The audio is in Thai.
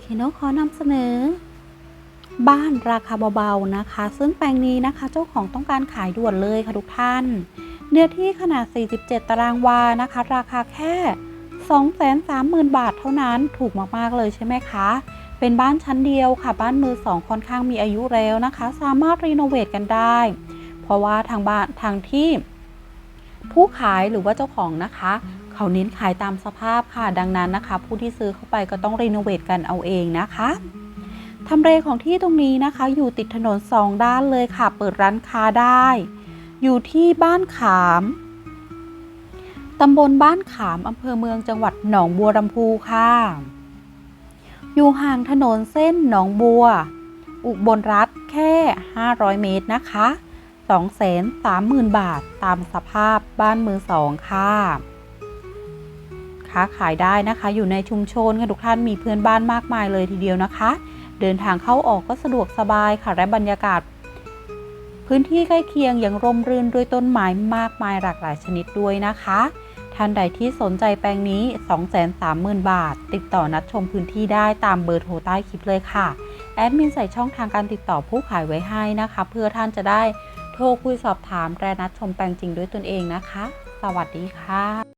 เคโนขอนำเสนอ บ้านราคาเบาๆนะคะ ซึ่งแปลงนี้นะคะ เจ้าของต้องการขายด่วนเลยค่ะทุกท่าน เนื้อที่ขนาด 47 ตารางวานะคะ ราคาแค่ 230,000 บาทเท่านั้นถูกมากๆเลยใช่ไหมคะ เป็นบ้านชั้นเดียวค่ะ บ้านมือสองค่อนข้างมีอายุแล้วนะคะ สามารถรีโนเวทกันได้ เพราะว่าทางบ้านทางที่ผู้ขายหรือว่าเจ้าของนะคะ เขาเน้นขายตามสภาพค่ะ ดังนั้นนะคะ ผู้ที่ซื้อเข้าไปก็ต้องรีโนเวทกันเอาเองนะคะทำเลของที่ตรงนี้นะคะ อยู่ติดถนนสองด้านเลยค่ะ เปิดร้านค้าได้ อยู่ที่บ้านขามตำบลบ้านขามอำเภอเมืองจังหวัดหนองบัวลำพูค่ะ อยู่ห่างถนนเส้นหนองบัว อุบลรัฐแค่ 500 เมตรนะคะ230,000 บาทตามสภาพบ้านมือสองค่ะ ค้าขายได้นะคะ อยู่ในชุมชนค่ะทุกท่านมีเพื่อนบ้านมากมายเลยทีเดียวนะคะ เดินทางเข้าออกก็สะดวกสบายค่ะและบรรยากาศ พื้นที่ใกล้เคียงยังร่มรื่นด้วยต้นไม้มากมายหลากหลายชนิดด้วยนะคะ ท่านใดที่สนใจแปลงนี้ 230,000 บาท ติดต่อนัดชมพื้นที่ได้ตามเบอร์โทรใต้คลิปเลยค่ะแอดมินใส่ช่องทางการติดต่อผู้ขายไว้ให้นะคะ เพื่อท่านจะได้โทรคุยสอบถามและนัดชมแปลงจริงด้วยตนเองนะคะ สวัสดีค่ะ